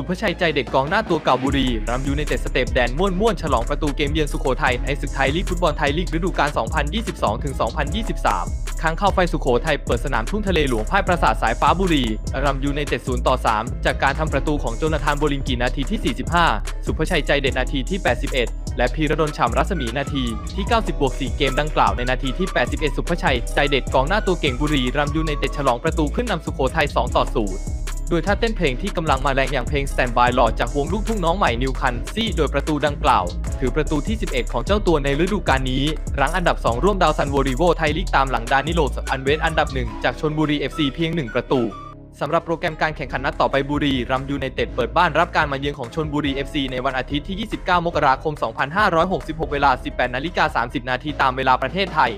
สุภชัยใจเด็ดกองหน้าตัวเก่าบุรีรัมยูในเต็ดสเตปแดนม่วนม่วนฉลองประตูเกมเยือนสุโขทัยในศึกไทยลีกฟุตบอลไทยลีกฤดูกาล 2022-2023 ครั้งเข้าไฟสุโขทัยเปิดสนามทุ่งทะเลหลวงพ่ายปราสาทสายฟ้าบุรีรัมยูในเต็ด0ต่อ 3 จากการทำประตูของโจนาธานโบลิงกีนาทีที่ 45 สุภชัยใจเด็ดนาทีที่ 81และพีระดลฉ่ำรัศมีนาทีที่ 90 บวก 4 เกมดังกล่าวในนาทีที่ 81 สุภชัย ใจเด็ดกองหน้าตัวเก่งบุรีรัมย์ยูในเต็ดฉลองประตูขึ้นนำสุโขทัย 2 ต่อ 0 โดยถ้าเต้นเพลงที่กำลังมาแรงอย่างเพลง Stand By หลอดจากวงลูกทุ่งน้องใหม่นิวคันซี่โดยประตูดังกล่าว ถือประตูที่ 11 ของเจ้าตัวในฤดูกาลนี้ รั้งอันดับ 2 ร่วมดาวซันโวริโวไทยลีกตามหลังดานิโลสอันเวสอันดับ 1 จากชนบุรี FC เพียง 1 ประตูสำหรับโปรแกรมการแข่งขันนัดต่อไปบุรีรัมย์ยูไนเต็ดเปิดบ้านรับการมาเยือนของชนบุรี FC ในวันอาทิตย์ที่ 29 มกราคม 2566 เวลา 18 นาฬิกา 30 นาทีตามเวลาประเทศไทย